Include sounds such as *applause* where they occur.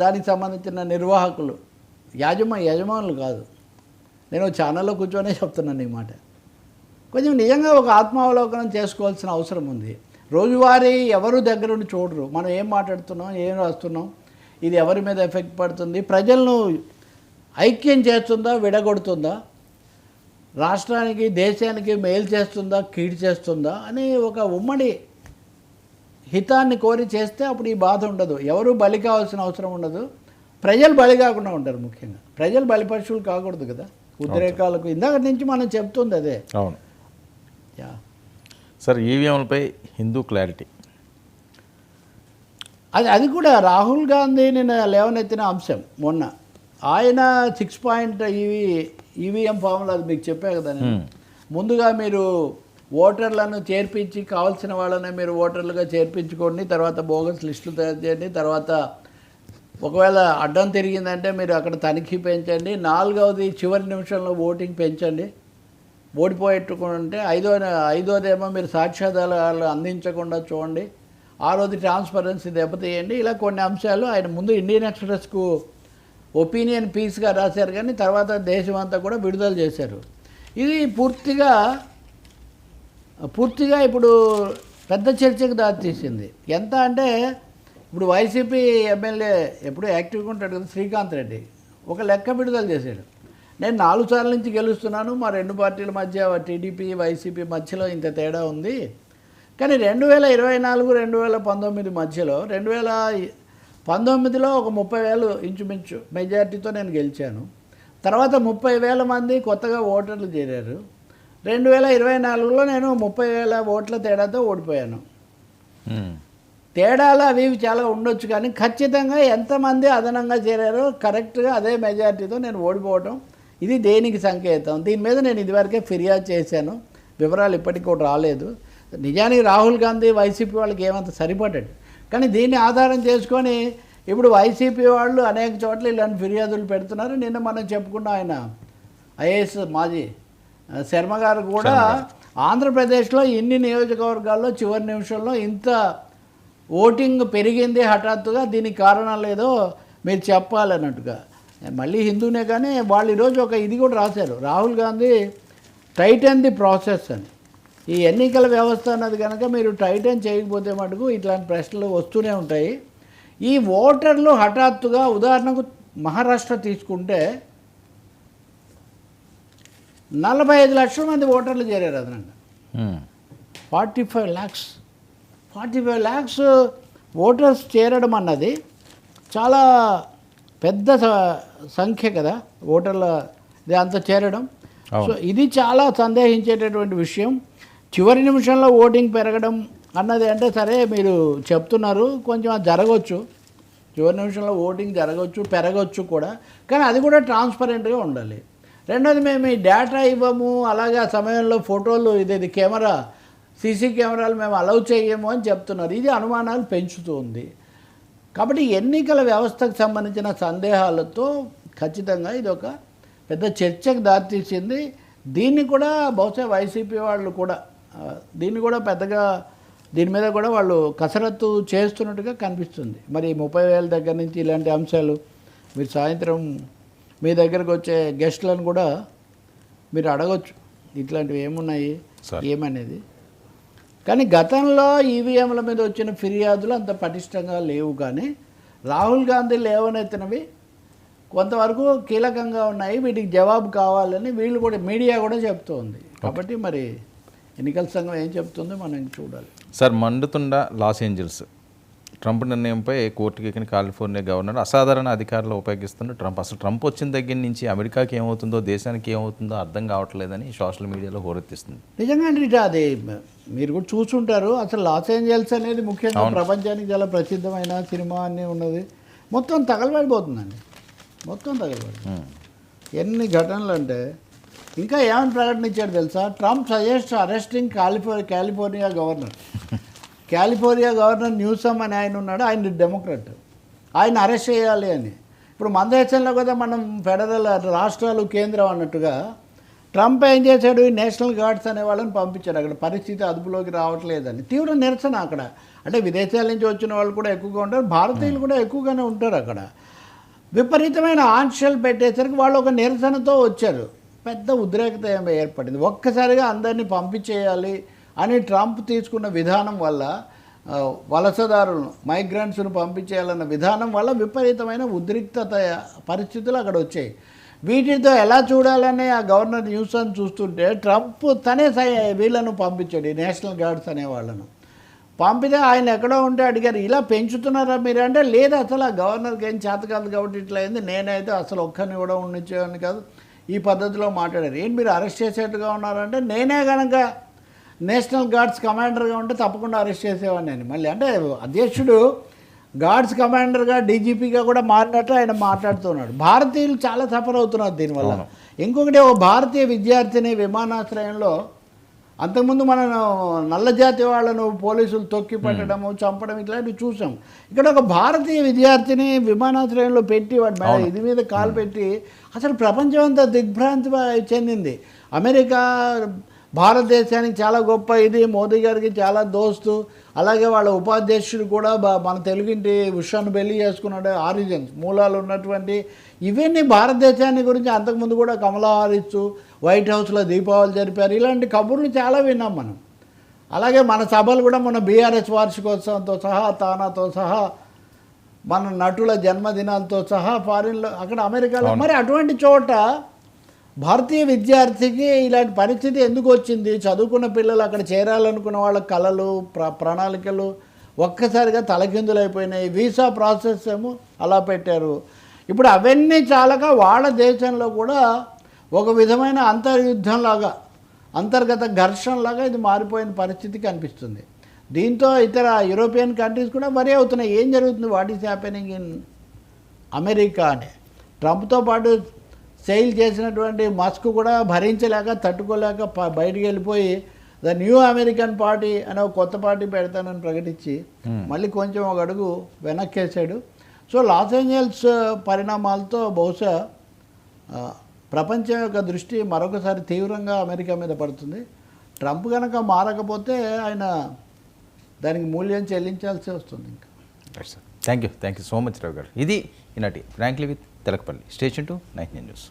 దానికి సంబంధించిన నిర్వాహకులు. యాజమా యజమానులు కాదు. నేను ఛానల్లో కూర్చొనే చెప్తున్నాను ఈ మాట. కొంచెం నిజంగా ఒక ఆత్మావలోకనం చేసుకోవాల్సిన అవసరం ఉంది. రోజువారీ ఎవరు దగ్గరుండి చూడరు. మనం ఏం మాట్లాడుతున్నాం ఏం రాస్తున్నాం ఇది ఎవరి మీద ఎఫెక్ట్ పడుతుంది ప్రజలను ఐక్యం చేస్తుందా విడగొడుతుందా రాష్ట్రానికి దేశానికి మేలు చేస్తుందా కీడు చేస్తుందా అని ఒక ఉమ్మడి హితాన్ని కోరి చేస్తే అప్పుడు ఈ బాధ ఉండదు. ఎవరు బలి కావాల్సిన అవసరం ఉండదు. ప్రజలు బలి కాకుండా ఉంటారు ముఖ్యంగా. ప్రజలు బలి పశువులు కాకూడదు కదా. ఉద్రేకాలకు ఇందాక నుంచి మనం చెప్తుంది అదే. అవును. యా. సార్ ఈవీఎంలపై హిందూ క్లారిటీ. అది అది కూడా రాహుల్ గాంధీ నిన్న లేవనెత్తిన అంశం మొన్న. ఆయన సిక్స్ పాయింట్ ఈవీ ఈవీఎం ఫామ్లో అది మీకు చెప్పా కదా నేను. ముందుగా మీరు ఓటర్లను చేర్పించి కావాల్సిన వాళ్ళని మీరు ఓటర్లుగా చేర్పించుకోండి తర్వాత బోగస్ లిస్టులు తయారు చేయండి తర్వాత ఒకవేళ అడ్డం తిరిగిందంటే మీరు అక్కడ తనిఖీ పెంచండి నాలుగవది చివరి నిమిషంలో ఓటింగ్ పెంచండి. ఓడిపోయేట్టుకుంటే ఐదో ఐదోదేమో మీరు సాక్ష్యాధారాలు అందించకుండా చూడండి ఆరోది ట్రాన్స్పరెన్సీ దెబ్బతీయండి ఇలా కొన్ని అంశాలు ఆయన ముందు ఇండియన్ ఎక్స్ప్రెస్కు ఒపీనియన్ పీస్గా రాశారు కానీ తర్వాత దేశమంతా కూడా విడుదల చేశారు. ఇది పూర్తిగా పూర్తిగా ఇప్పుడు పెద్ద చర్చకు దారితీసింది. ఎంత అంటే ఇప్పుడు వైసీపీ ఎమ్మెల్యే ఎప్పుడు యాక్టివ్గా ఉంటాడు కదా శ్రీకాంత్ రెడ్డి. ఒక లెక్క విడుదల చేశాడు. నేను నాలుగు సార్ల నుంచి గెలుస్తున్నాను మా రెండు పార్టీల మధ్య టీడీపీ వైసీపీ మధ్యలో ఇంత తేడా ఉంది. కానీ రెండు వేల ఇరవై నాలుగు రెండు వేల పంతొమ్మిది మధ్యలో రెండు వేల పంతొమ్మిదిలో ఒక ముప్పై వేలు ఇంచుమించు మెజార్టీతో నేను గెలిచాను. తర్వాత ముప్పై వేల మంది కొత్తగా ఓటర్లు చేరారు. రెండు వేల ఇరవై నాలుగులో నేను ముప్పై వేల ఓట్ల తేడాతో ఓడిపోయాను. తేడాలు అవి చాలా ఉండొచ్చు కానీ ఖచ్చితంగా ఎంతమంది అదనంగా చేరారో కరెక్ట్గా అదే మెజారిటీతో నేను ఓడిపోవటం ఇది దేనికి సంకేతం? దీని మీద నేను ఇదివరకే ఫిర్యాదు చేశాను. వివరాలు ఇప్పటికి కూడా రాలేదు. నిజానికి రాహుల్ గాంధీ వైసీపీ వాళ్ళకి ఏమంత సరిపడ్డాడు కానీ దీన్ని ఆధారం చేసుకొని ఇప్పుడు వైసీపీ వాళ్ళు అనేక చోట్ల ఇలాంటి ఫిర్యాదులు పెడుతున్నారు. నిన్న మనం చెప్పుకున్న ఆయన ఐఏఎస్ మాజీ శర్మ గారు కూడా ఆంధ్రప్రదేశ్లో ఇన్ని నియోజకవర్గాల్లో చివరి నిమిషంలో ఇంత ఓటింగ్ పెరిగింది హఠాత్తుగా దీనికి కారణాలు ఏదో మీరు చెప్పాలన్నట్టుగా. మళ్ళీ హిందూనే కానీ వాళ్ళు ఈరోజు ఒక ఇది కూడా రాశారు Rahul Gandhi tighten the process అని. ఈ ఎన్నికల వ్యవస్థ అన్నది కనుక మీరు టైటన్ చేయకపోతే మటుకు ఇట్లాంటి ప్రశ్నలు వస్తూనే ఉంటాయి. ఈ ఓటర్లు హఠాత్తుగా ఉదాహరణకు మహారాష్ట్ర తీసుకుంటే నలభై ఐదు లక్షల మంది ఓటర్లు చేరారు అదనంగా. Forty five lakhs forty five lakhs voters చేరడం అన్నది చాలా పెద్ద సంఖ్య కదా ఓటర్ల అంత చేరడం. సో ఇది చాలా సందేహించేటటువంటి విషయం. చివరి నిమిషంలో ఓటింగ్ పెరగడం అన్నది అంటే సరే మీరు చెప్తున్నారు కొంచెం అది జరగవచ్చు చివరి నిమిషంలో ఓటింగ్ జరగవచ్చు పెరగవచ్చు కూడా. కానీ అది కూడా ట్రాన్స్పరెంట్గా ఉండాలి. రెండోది మేము ఈ డేటా ఇవ్వము అలాగే ఆ సమయంలో ఫోటోలు ఇదేది కెమెరా సీసీ కెమెరాలు మేము అలౌ చేయము అని చెప్తున్నారు. ఇది అనుమానాలు పెంచుతుంది. కాబట్టి ఎన్నికల వ్యవస్థకు సంబంధించిన సందేహాలతో ఖచ్చితంగా ఇది ఒక పెద్ద చర్చకు దారితీసింది దీన్ని కూడా బహుశా వైసీపీ వాళ్ళు కూడా దీన్ని కూడా పెద్దగా దీని మీద కూడా వాళ్ళు కసరత్తు చేస్తున్నట్టుగా కనిపిస్తుంది. మరి ముప్పై వేల దగ్గర నుంచి ఇలాంటి అంశాలు మీరు సాయంత్రం మీ దగ్గరకు వచ్చే గెస్ట్లను కూడా మీరు అడగొచ్చు. ఇట్లాంటివి ఏమున్నాయి. ఏమనేది? కానీ గతంలో ఈవీఎంల మీద వచ్చిన ఫిర్యాదులు అంత పటిష్టంగా లేవు కానీ రాహుల్ గాంధీ లేవనెత్తినవి కొంతవరకు కీలకంగా ఉన్నాయి. వీటికి జవాబు కావాలని వీళ్ళు కూడా మీడియా కూడా చెప్తోంది. కాబట్టి మరి ఎన్నికల సంఘం ఏం చెప్తుందో మనం చూడాలి. సార్ మండుతుండ లాస్ ఏంజల్స్. ట్రంప్ నిర్ణయంపై కోర్టుకి ఎక్కిన కాలిఫోర్నియా గవర్నర్ అసాధారణ అధికారులు ఉపయోగిస్తున్న ట్రంప్. అసలు ట్రంప్ వచ్చిన దగ్గర నుంచి అమెరికాకి ఏమవుతుందో దేశానికి ఏమవుతుందో అర్థం కావట్లేదని సోషల్ మీడియాలో హోరెత్తిస్తుంది. నిజంగా అండి అది మీరు కూడా చూసుంటారు. అసలు లాస్ ఏంజల్స్ అనేది ముఖ్యంగా ప్రపంచానికి చాలా ప్రసిద్ధమైన సినిమా అన్నీ ఉన్నది. మొత్తం తగలబడిపోతుందండి. మొత్తం తగలబడి. ఎన్ని ఘటనలు అంటే ఇంకా ఏమని ప్రకటించాడు తెలుసా? Trump suggest arresting కాలిఫోర్ California governor. *laughs* California governor Newsom అని ఆయన ఉన్నాడు. ఆయన డెమోక్రట్. ఆయన అరెస్ట్ చేయాలి అని. ఇప్పుడు మన దేశంలో కదా మనం ఫెడరల్ రాష్ట్రాలు కేంద్రం అన్నట్టుగా ట్రంప్ ఏం చేశాడు? ఈ నేషనల్ గార్డ్స్ అనే వాళ్ళని పంపించాడు. అక్కడ పరిస్థితి అదుపులోకి రావట్లేదని. తీవ్ర నిరసన అక్కడ. అంటే విదేశాల నుంచి వచ్చిన వాళ్ళు కూడా ఎక్కువగా ఉంటారు. భారతీయులు కూడా ఎక్కువగానే ఉంటారు అక్కడ. విపరీతమైన ఆంక్షలు పెట్టేసరికి వాళ్ళు ఒక నిరసనతో వచ్చారు. పెద్ద ఉద్రేకత ఏమీ ఏర్పడింది. ఒక్కసారిగా అందరినీ పంపించేయాలి. అని ట్రంప్ తీసుకున్న విధానం వల్ల వలసదారులను మైగ్రెంట్స్ను పంపించేయాలన్న విధానం వల్ల విపరీతమైన ఉద్రిక్తత పరిస్థితులు అక్కడ వచ్చాయి. వీటితో ఎలా చూడాలని ఆ గవర్నర్ న్యూస్ అని చూస్తుంటే ట్రంప్ తనే సై- వీళ్ళను పంపించాడు ఈ నేషనల్ గార్డ్స్ అనే వాళ్ళను. పంపితే ఆయన ఎక్కడో ఉంటే అడిగారు ఇలా పెంచుతున్నారా మీరు? అంటే లేదు అసలు ఆ గవర్నర్కి ఏం చేత కాదు కాబట్టి ఇట్లా అయింది. నేనైతే అసలు ఒక్కరిని కూడా ఉండించేవాడిని కాదు. ఈ పద్ధతిలో మాట్లాడారు. ఏంటి మీరు అరెస్ట్ చేసేట్టుగా ఉన్నారంటే నేనే కనుక నేషనల్ గార్డ్స్ కమాండర్గా ఉంటే తప్పకుండా అరెస్ట్ చేసేవాడిని నేను. మళ్ళీ అంటే అధ్యక్షుడు గార్డ్స్ కమాండర్గా డీజీపీగా కూడా మారినట్లు ఆయన మాట్లాడుతున్నాడు. భారతీయులు చాలా సఫర్ అవుతున్నారు దీనివల్ల. ఇంకొకటి ఒక భారతీయ విద్యార్థిని విమానాశ్రయంలో అంతకుముందు మనం నల్ల జాతి వాళ్ళను పోలీసులు తొక్కి పట్టడము చంపడం ఇట్లాంటివి చూసాం. ఇక్కడ ఒక భారతీయ విద్యార్థిని విమానాశ్రయంలో పెట్టి వాడి మీద ఇది మీద కాలు పెట్టి అసలు ప్రపంచం అంతా దిగ్భ్రాంతి చెందింది. అమెరికా భారతదేశానికి చాలా గొప్ప ఇది మోదీ గారికి చాలా దోస్తు. అలాగే వాళ్ళ ఉపాధ్యక్షుడు కూడా బా- మన తెలుగింటి ఉషాను పెళ్ళి చేసుకున్నాడు ఆరిజిన్స్ మూలాలు ఉన్నటువంటి. ఇవన్నీ భారతదేశాన్ని గురించి అంతకుముందు కూడా కమలా హారిస్ వైట్ హౌస్లో దీపావళి జరిపారు. ఇలాంటి కబుర్లు చాలా విన్నాం మనం. అలాగే మన సభలు కూడా మన బీఆర్ఎస్ వార్షికోత్సవంతో సహా తానాతో సహా మన నటుల జన్మదినాలతో సహా ఫారిన్లో అక్కడ అమెరికాలో. మరి అటువంటి చోట భారతీయ విద్యార్థికి ఇలాంటి పరిస్థితి ఎందుకు వచ్చింది? చదువుకున్న పిల్లలు అక్కడ చేరాలనుకున్న వాళ్ళ కళలు ప్ర ప్రణాళికలు ఒక్కసారిగా తలకిందులైపోయినాయి. వీసా ప్రాసెస్ ఏమో అలా పెట్టారు. ఇప్పుడు అవన్నీ చాలక వాళ్ళ దేశంలో కూడా ఒక విధమైన అంతర్యుద్ధంలాగా అంతర్గత ఘర్షణలాగా ఇది మారిపోయిన పరిస్థితి కనిపిస్తుంది దీంతో ఇతర యూరోపియన్ కంట్రీస్ కూడా వరి అవుతున్నాయి. ఏం జరుగుతుంది? What is happening in America అని. ట్రంప్తో పాటు సెయిల్ చేసినటువంటి మస్క్ కూడా భరించలేక తట్టుకోలేక బయటికి వెళ్ళిపోయి ద న్యూ అమెరికన్ పార్టీ అనే ఒక కొత్త పార్టీ పెడతానని ప్రకటించి మళ్ళీ కొంచెం ఒక అడుగు వెనక్కేసాడు సో లాస్ ఏంజల్స్ పరిణామాలతో బహుశా ప్రపంచం యొక్క దృష్టి మరొకసారి తీవ్రంగా అమెరికా మీద పడుతుంది. ట్రంప్ కనుక మారకపోతే ఆయన దానికి మూల్యం చెల్లించాల్సి వస్తుంది ఇంకా. Thank you thank you so much Rao గారు. ఇది ఈనాటి frankly with Telakapalli. Station two nine news.